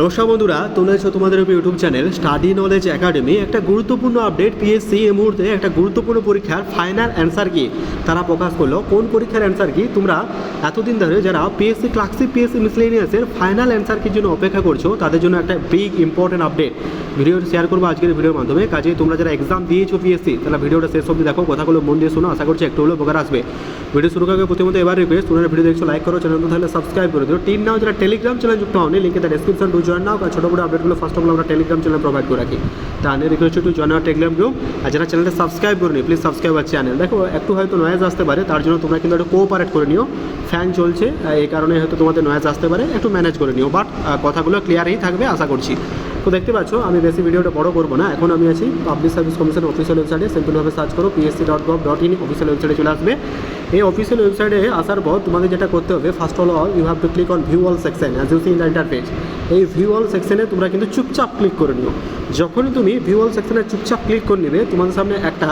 নমস্কার বন্ধুরা, তোমরা আছো তোমাদের YouTube channel study knowledge academy. একটা গুরুত্বপূর্ণ আপডেট পিএসসি এই মুহূর্তে একটা গুরুত্বপূর্ণ পরীক্ষার ফাইনাল অ্যান্সার কি? তারা প্রকাশ করল, কোন পরীক্ষার অ্যান্সার কি? তোমরা এতদিন ধরে যারা পিএসসি ক্লাসিক পিএসসি মিসলেনিয়াসের ফাইনাল অ্যান্সার কির জন্য অপেক্ষা করছ, তাদের জন্য একটা big important update video share করব আজকের ভিডিওর মাধ্যমে। কাজে তোমরা যারা এক্সাম দিয়েছ পিএসসি তারা ভিডিওটা শেষ অবধি দেখো। কথাগুলো মন দিয়ে শোনো, আশা করছি একটু হলেও উপকার আসবে। ভিডিও শুরু করার প্রথমত এবার রিকোয়েস্ট তোমরা ভিডিও দেখছ লাইক করো চ্যানেল তাহলে সাবস্ক্রাইব করে দিও। টিম নাও যারা টেলিগ্রাম চ্যানেল যুক্ত হওনি লিঙ্কে তার ডিসক্রিপশন জয়েন নাও আর ছোটো বড় আপডেটগুলো ফার্স্ট অফ অল আমরা টেলিগ্রাম চ্যানেল প্রোভাইড করে রাখি। তাহলে রিকোয়েস্ট একটু জয়েন টেলিগ্রাম গ্রুপ আর যারা চ্যানেলটা সাবস্ক্রাইব করে নি প্লিজ সাবস্ক্রাইব আর চ্যানেল দেখো, একটু হয়তো নয়েজ আসতে পারে, তার জন্য তোমরা কিন্তু একটু কোঅপারেট করে নিও। ফ্যান চলছে এই কারণে হয়তো তোমাদের নয়েজ আসতে পারে, একটু ম্যানেজ করে নিও। বাট কথাগুলো ক্লিয়ারই থাকবে, আশা করছি। তো দেখতে পাচ্ছ, আমি বেশি ভিডিওটা বড় করব না। এখন আমি আছি পাবলিক সার্ভিস কমিশন অফিসিয়াল ওয়েবসাইটে সিম্পলভাবে সার্চ করো PSC dot gov dot in official ওয়েবসাইটে চলে আসবে। এই অফিসিয়াল ওয়েবসাইটে আসার পর তোমাদের যেটা করতে হবে first all all you have to click on view all section as you see in interface এই ভিউ অল সেকশনে তোমরা কিন্তু চুপচাপ ক্লিক করে নিও। যখনই তুমি ভিউ অল সেকশনে চুপচাপ ক্লিক করে নেবে, তোমাদের সামনে একটা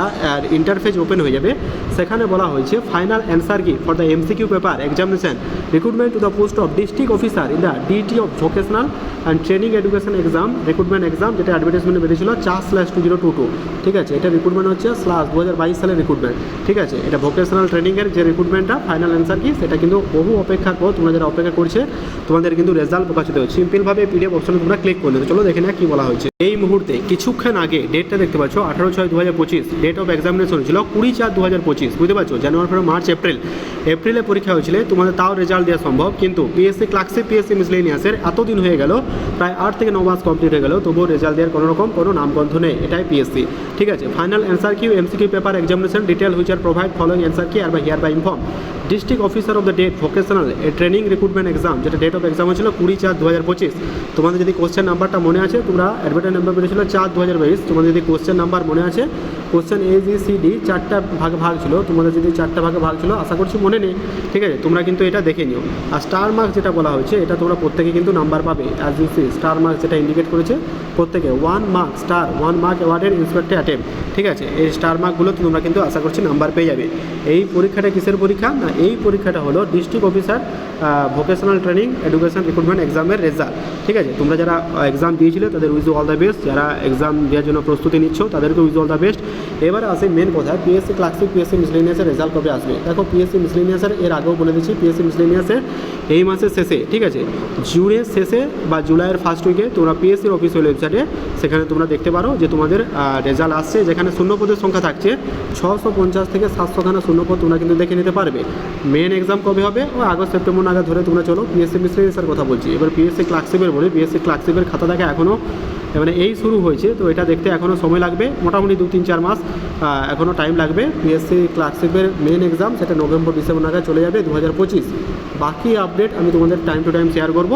ইন্টারফেস ওপেন হয়ে যাবে। সেখানে বলা হয়েছে final answer key for the MCQ paper examination recruitment to the post of district officer in the DT of vocational and training education exam recruitment exam যেটা অ্যাডভার্টাইজমেন্টে বেরিয়েছিল চার slash two zero two two ঠিক আছে, এটা recruitment হচ্ছে slash দু হাজার বাইশ সালের রিক্রুটমেন্ট ঠিক আছে, এটা ভোকেশনাল ট্রেনিংয়ের যে রিক্রুটমেন্টটা ফাইনাল অ্যান্সার কি, সেটা কিন্তু বহু অপেক্ষার পর তোমরা যারা অপেক্ষা করছে, তোমাদের কিন্তু রেজাল্ট প্রকাশিত হয়েছে। সিম্পলভাবে পিডিএফ অপশনে তোমরা ক্লিক করে নেবে চলো দেখে না কি বলা হয়েছে। এই মুহূর্তে কিছুক্ষণ আগে ডেটটা দেখতে পাচ্ছ, আঠারো ছয় দু হাজার পঁচিশ ডেট অফ এক্সামিনেশন ছিল কুড়ি চার দু হাজার পঁচিশ, বুঝতে পারছ? জানুয়ারি ফেব্রুয়ারি মার্চ এপ্রিল এপ্রিলে পরীক্ষা হয়েছিল, তোমাদের তাও রেজাল্ট দেওয়া সম্ভব, কিন্তু পিএসসি ক্লাসে পিএসসি মিসলেনিয়াসের এতদিন হয়ে গেল, প্রায় আট থেকে ন মাস কমপ্লিট হয়ে গেল তবুও রেজাল্ট দেওয়ার কোনো রকম কোনো নামগন্ধ নেই, এটাই পিএসসি ঠিক আছে final answer Q MCQ paper examination detail which are provide following answer key are বা হিয়ার বা inform district officer of the date vocational training recruitment exam যেটা ডেট অফ এক্সাম হয়েছিল কুড়ি চার দু হাজার পঁচিশ। তোমাদের যদি কোশ্চেন নাম্বারটা মনে আছে, তোমরা অ্যাডভার্টাইজ নাম্বার বেরিয়েছিল চার দু হাজার বাইশ। তোমাদের যদি কোশ্চেন নাম্বার মনে আছে question A G C D চারটা ভাগে ভাগ ছিল, তোমাদের যদি চারটা ভাগে ভাগ ছিল, আশা করছি মনে নেই। ঠিক আছে, তোমরা কিন্তু এটা দেখে নিও। আর স্টার মার্ক যেটা বলা হয়েছে, এটা তোমরা প্রত্যেকে কিন্তু নাম্বার পাবে as you see star mark যেটা ইন্ডিকেট করেছে প্রত্যেকে one mark star one mark অ্যাওয়ার্ডের inspector attempt ঠিক আছে? এই স্টার মার্কগুলো তোমরা কিন্তু আশা করছি নাম্বার পেয়ে যাবে। এই পরীক্ষাটা কিসের পরীক্ষা? না, এই পরীক্ষাটা হলো district officer vocational training education recruitment এক্সামের রেজাল্ট ঠিক আছে? তোমরা যারা এক্সাম দিয়েছিলে, তাদের উইজ অল দ্য বেস্ট যারা এক্সাম দেওয়ার জন্য প্রস্তুতি নিচ্ছ, তাদেরকে উইজ অল দ্য বেস্ট এবারে আসে মেন কথা পিএসসি ক্লাসিক পিএসসি মিসলেনিয়াসের রেজাল্ট কবে আসবে? দেখো পিএসসি মিসলেনিয়াসের এর আগেও বলে দিচ্ছি পিএসসি মিসলেনিয়াসের এই মাসের শেষে, ঠিক আছে? জুনের শেষে বা জুলাইয়ের ফার্স্ট উইকে তোমরা পিএসসির অফিসিয়াল ওয়েবসাইটে সেখানে তোমরা দেখতে পারো যে তোমাদের রেজাল্ট আসছে। যেখানে শূন্যপদের সংখ্যা থাকছে, ছশো পঞ্চাশ থেকে সাতশোখানা শূন্যপদ তোমরা কিন্তু দেখে নিতে পারবে। মেন এক্সাম কবে হবে? ও আগস্ট, সেপ্টেম্বর নাগাদ ধরে তোমরা চলো। পিএসসি মিসলেনিয়াসের কথা বলছি। এবার পিএসসি ক্লার্কশিপের বলি। পিএসসি ক্লার্কশিপের খাতা দেখা এখনও মানে এই শুরু হয়েছে, তো এটা দেখতে এখনও সময় লাগবে। মোটামুটি দু তিন চার মাস এখনও টাইম লাগবে। পিএসসি ক্লার্কশিপের মেন এক্সাম সেটা নভেম্বর ডিসেম্বর নাগাদ চলে যাবে দু হাজার পঁচিশ। বাকি আপডেট আমি তোমাদের টাইম টু টাইম শেয়ার করব।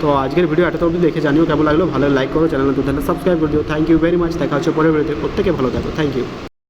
তো আজকের ভিডিও এত অবধি দেখে জানিও কেমন লাগল। ভালো লাইক করো চ্যানেল সাবস্ক্রাইব করে দিও। থ্যাংক ইউ ভেরি মাচ দেখা হচ্ছে পরের ভিডিওতে প্রত্যেকে ভালো থাকো। Thank you